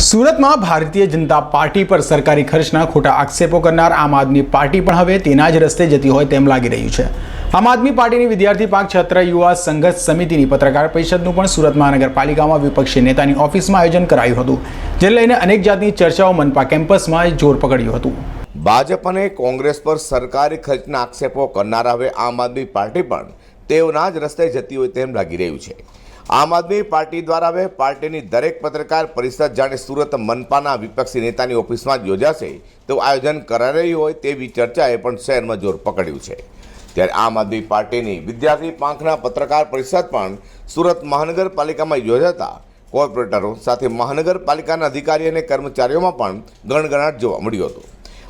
સુરતમાં ભારતીય જનતા પાર્ટી પર સરકારી ખર્ચના ખોટા આક્ષેપો કરનાર આમ આદમી પાર્ટી પણ હવે તેના જ રસ્તે જતી હોય તેમ લાગી રહ્યું છે. આમ આદમી પાર્ટીની વિદ્યાર્થી પાંખ છત્ર યુવા સંઘર્ષ સમિતિની પત્રકાર પરિષદનું પણ સુરત મહાનગરપાલિકામાં વિપક્ષી નેતાની ઓફિસમાં આયોજન કરાયું હતું જેને લઈને અનેક જાતની ચર્ચાઓ મનપા કેમ્પસમાં જોર પકડ્યું હતું. ભાજપ અને કોંગ્રેસ પર સરકારી ખર્ચના આક્ષેપો કરનારા હવે આમ આદમી પાર્ટી પણ તેઓના જ રસ્તે જતી હોય તેમ લાગી રહ્યું છે. આમ આદમી પાર્ટી દ્વારા હવે પાર્ટીની દરેક પત્રકાર પરિષદ જાણે સુરત મનપાના વિપક્ષી નેતાની ઓફિસમાં જ યોજાશે તેવું આયોજન કરાઈ રહ્યું હોય તેવી ચર્ચાએ પણ શહેરમાં જોર પકડ્યું છે. ત્યારે આમ આદમી પાર્ટીની વિદ્યાર્થી પાંખના પત્રકાર પરિષદ પણ સુરત મહાનગરપાલિકામાં યોજાતા કોર્પોરેટરો સાથે મહાનગરપાલિકાના અધિકારી અને કર્મચારીઓમાં પણ ગણગણાટ જોવા મળ્યો હતો.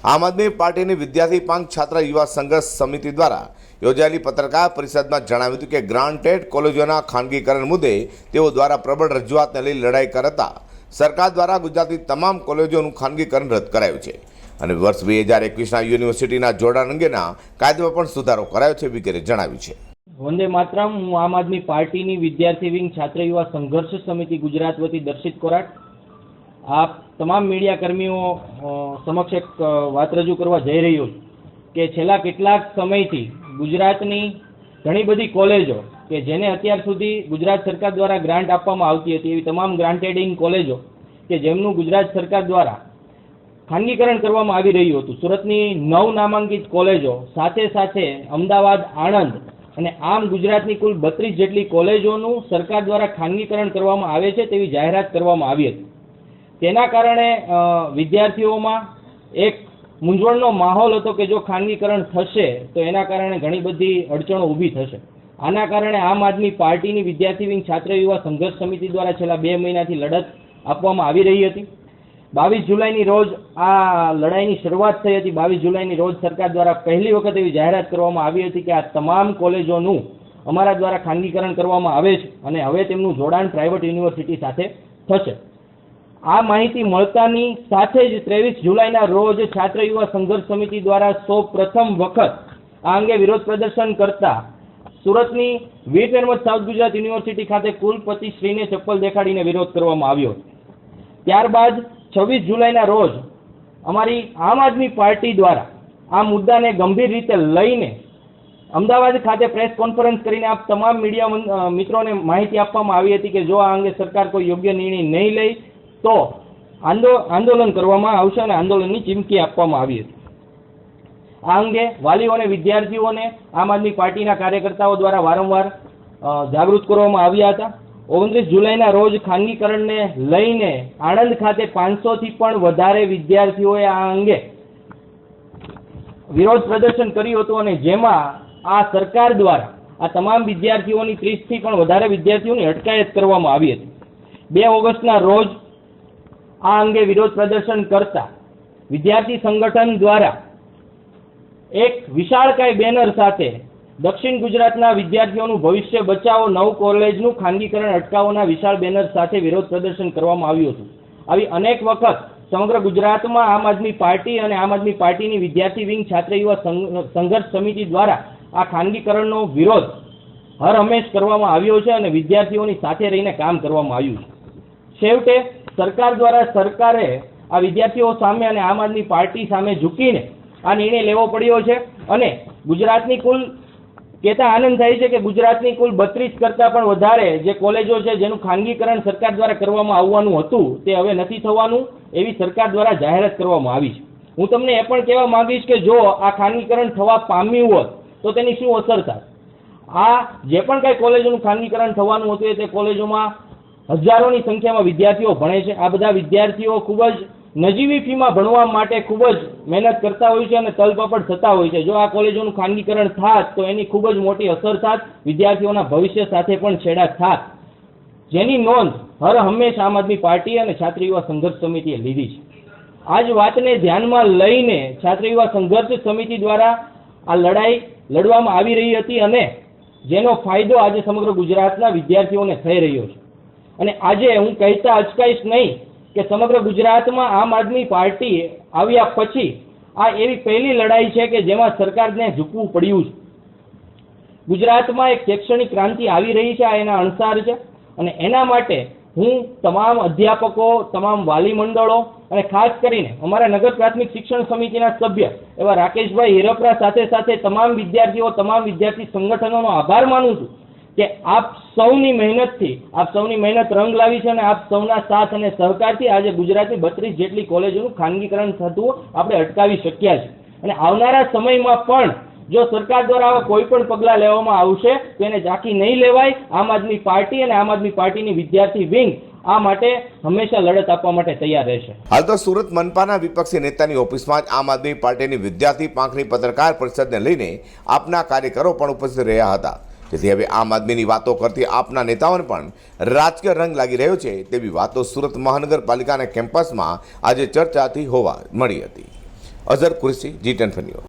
આમ આદમી પાર્ટીની વિદ્યાર્થી પાંખ છાત્ર યુવા સંઘર્ષ સમિતિ દ્વારા યોજાયેલી પત્રકાર પરિષદમાં જણાવ્યું હતું કે ગ્રાન્ટેડ કોલેજોના ખાનગીકરણ મુદ્દે તેઓ દ્વારા પ્રબળ રજૂઆતને લઈ લડાઈ કરતા સરકાર દ્વારા ગુજરાતની તમામ કોલેજોનું ખાનગીકરણ રદ કરાયું છે. અને વર્ષ બે હજાર એકવીસના યુનિવર્સિટીના જોડાણ અંગેના કાયદામાં પણ સુધારો કરાયો છે વગેરે જણાવ્યું છે. વંદે માતરમ, હું આમ આદમી પાર્ટીની વિદ્યાર્થી વિંગ છાત્ર યુવા સંઘર્ષ સમિતિ ગુજરાત વતી દર્શિત કોરાટ. આ તમામ મીડિયા કર્મીઓ સમક્ષ એક વાત રજૂ કરવા જઈ રહ્યો છું કે છેલ્લા કેટલાક સમયથી ગુજરાતની ઘણી બધી કોલેજો કે જેને અત્યાર સુધી ગુજરાત સરકાર દ્વારા ગ્રાન્ટ આપવામાં આવતી હતી, એવી તમામ ગ્રાન્ટેડિંગ કોલેજો કે જેમનું ગુજરાત સરકાર દ્વારા ખાનગીકરણ કરવામાં આવી રહ્યું હતું. સુરતની નવ નામાંકિત કોલેજો, સાથે સાથે અમદાવાદ, આણંદ અને આમ ગુજરાતની કુલ બત્રીસ જેટલી કોલેજોનું સરકાર દ્વારા ખાનગીકરણ કરવામાં આવે છે તેવી જાહેરાત કરવામાં આવી હતી. તેના કારણે વિદ્યાર્થીઓમાં એક મૂંઝવણનો માહોલ હતો કે જો ખાનગીકરણ થશે, તો એના કારણે ઘણી બધી અડચણો ઊભી થશે. આના કારણે આમ આદમી પાર્ટીની વિદ્યાર્થી વિંગ છાત્ર યુવા સંઘર્ષ સમિતિ દ્વારા છેલ્લા બે મહિનાથી લડત આપવામાં આવી રહી હતી. બાવીસ જુલાઈની રોજ આ લડાઈની શરૂઆત થઈ હતી. બાવીસ જુલાઈની રોજ સરકાર દ્વારા પહેલી વખત એવી જાહેરાત કરવામાં આવી હતી કે આ તમામ કોલેજોનું અમારા દ્વારા ખાનગીકરણ કરવામાં આવે છે અને હવે તેમનું જોડાણ પ્રાઇવેટ યુનિવર્સિટી સાથે થશે. આ માહિતી મળતાની સાથે જ ત્રેવીસ જુલાઈના રોજ છાત્ર યુવા સંઘર્ષ સમિતિ દ્વારા સૌ પ્રથમ વખત આ અંગે વિરોધ પ્રદર્શન કરતા સુરતની વીર તેમજ સાઉથ ગુજરાત યુનિવર્સિટી ખાતે કુલપતિ શ્રીને ચપ્પલ દેખાડીને વિરોધ કરવામાં આવ્યો. ત્યારબાદ છવ્વીસ જુલાઈના રોજ અમારી આમ આદમી પાર્ટી દ્વારા આ મુદ્દાને ગંભીર રીતે લઈને અમદાવાદ ખાતે પ્રેસ કોન્ફરન્સ કરીને આપ તમામ મીડિયા મિત્રોને માહિતી આપવામાં આવી હતી કે જો આ અંગે સરકાર કોઈ યોગ્ય નિર્ણય નહીં લે તો આંદોલન કરવામાં આવશે અને આંદોલનની ચીમકી આપવામાં આવી હતી. આ અંગે વાલીઓને વિદ્યાર્થીઓને આમ આદમી પાર્ટીના કાર્યકર્તાઓ દ્વારા વારંવાર જાગૃત કરવામાં આવ્યા હતા. ઓગણત્રીસ જુલાઈના રોજ ખાનગીકરણને લઈને આણંદ ખાતે પાંચસોથી પણ વધારે વિદ્યાર્થીઓએ આ અંગે વિરોધ પ્રદર્શન કર્યું હતું અને જેમાં આ સરકાર દ્વારા આ તમામ વિદ્યાર્થીઓની ત્રીસથી પણ વધારે વિદ્યાર્થીઓની અટકાયત કરવામાં આવી હતી. બે ઓગસ્ટના રોજ આ અંગે વિરોધ પ્રદર્શન કરતા વિદ્યાર્થી સંગઠન દ્વારા એક વિશાળકાય બેનર સાથે દક્ષિણ ગુજરાતના વિદ્યાર્થીઓનું ભવિષ્ય બચાવો, નવ કોલેજનું ખાનગીકરણ અટકાવોના વિશાળ બેનર સાથે વિરોધ પ્રદર્શન કરવામાં આવ્યું હતું. આવી અનેક વખત સમગ્ર ગુજરાતમાં આમ આદમી પાર્ટી અને આમ આદમી પાર્ટીની વિદ્યાર્થી વિંગ છાત્ર યુવા સંઘર્ષ સમિતિ દ્વારા આ ખાનગીકરણનો વિરોધ હર હંમેશ કરવામાં આવ્યો છે અને વિદ્યાર્થીઓની સાથે રહીને કામ કરવામાં આવ્યું છે. છેવટે સરકાર દ્વારા સરકારે આ વિદ્યાર્થીઓ સામે અને આમ આદમી પાર્ટી સામે ઝૂકીને આ નિર્ણય લેવો પડ્યો છે અને ગુજરાતની કુલ કહેતા આનંદ થાય છે કે ગુજરાતની કુલ બત્રીસ કરતાં પણ વધારે જે કોલેજો છે જેનું ખાનગીકરણ સરકાર દ્વારા કરવામાં આવવાનું હતું તે હવે નથી થવાનું એવી સરકાર દ્વારા જાહેરાત કરવામાં આવી છે. હું તમને એ પણ કહેવા માંગીશ કે જો આ ખાનગીકરણ થવા પામ્યું હોત તો તેની શું અસર થાય આ જે પણ કાંઈ કોલેજોનું ખાનગીકરણ થવાનું હતું એ તે કોલેજોમાં હજારોની સંખ્યામાં વિદ્યાર્થીઓ ભણે છે. આ બધા વિદ્યાર્થીઓ ખૂબ જ નજીવી ફીમાં ભણવા માટે ખૂબ જ મહેનત કરતા હોય છે અને તલપપડ થતા હોય છે. જો આ કોલેજોનું ખાનગીકરણ થાત, તો એની ખૂબ જ મોટી અસર થાત. વિદ્યાર્થીઓના ભવિષ્ય સાથે પણ છેડા થાત. જેની નોંધ હર હંમેશ આમ આદમી પાર્ટી અને છાત્ર યુવા સંઘર્ષ સમિતિએ લીધી છે. આ જ વાતને ધ્યાનમાં લઈને છાત્ર યુવા સંઘર્ષ સમિતિ દ્વારા આ લડાઈ લડવામાં આવી રહી હતી અને જેનો ફાયદો આજે સમગ્ર ગુજરાતના વિદ્યાર્થીઓને થઈ રહ્યો છે. અને આજે હું કહેતા અચકાઈશ નહીં કે સમગ્ર ગુજરાતમાં આમ આદમી પાર્ટી આવ્યા પછી આ એવી પહેલી લડાઈ છે કે જેમાં સરકારને ઝૂકવું પડ્યું છે. ગુજરાતમાં એક શૈક્ષણિક ક્રાંતિ આવી રહી છે આ એના અણસાર છે અને એના માટે હું તમામ અધ્યાપકો, તમામ વાલી મંડળો અને ખાસ કરીને અમારા નગર પ્રાથમિક શિક્ષણ સમિતિના સભ્ય એવા રાકેશભાઈ હિરપરા સાથે સાથે તમામ વિદ્યાર્થીઓ, તમામ વિદ્યાર્થી સંગઠનોનો આભાર માનું છું. કે આપ સૌની મહેનતથી, આપ સૌની મહેનત રંગ લાવી છે અને આપ સૌના સાથ અને સહકારથી આજે ગુજરાતની બત્રીસ જેટલી કોલેજોનું ખાનગીકરણ થતું આપણે અટકાવી શક્યા છે અને આવનારા સમયમાં પણ જો સરકાર દ્વારા આવા કોઈ પણ પગલાં લેવામાં આવશે, તો એને ઝાંકી નહીં લેવાય. આમ આદમી પાર્ટી અને આમ આદમી પાર્ટીની વિદ્યાર્થી વિંગ આ માટે હંમેશા લડત આપવા માટે તૈયાર રહેશે. હાલ તો સુરત મનપાના વિપક્ષી નેતાની ઓફિસમાં જ આમ આદમી પાર્ટીની વિદ્યાર્થી પાંખની પત્રકાર પરિષદને લઈને આપના કાર્યકરો પણ ઉપસ્થિત રહ્યા હતા. જેથી હવે આમ આદમીની વાતો કરતી આપના નેતાઓને પણ રાજકીય રંગ લાગી રહ્યો છે તેવી વાતો સુરત મહાનગરપાલિકાના કેમ્પસમાં આજે ચર્ચાથી હોવા મળી હતી. અઝર કુરશી, જી ટેન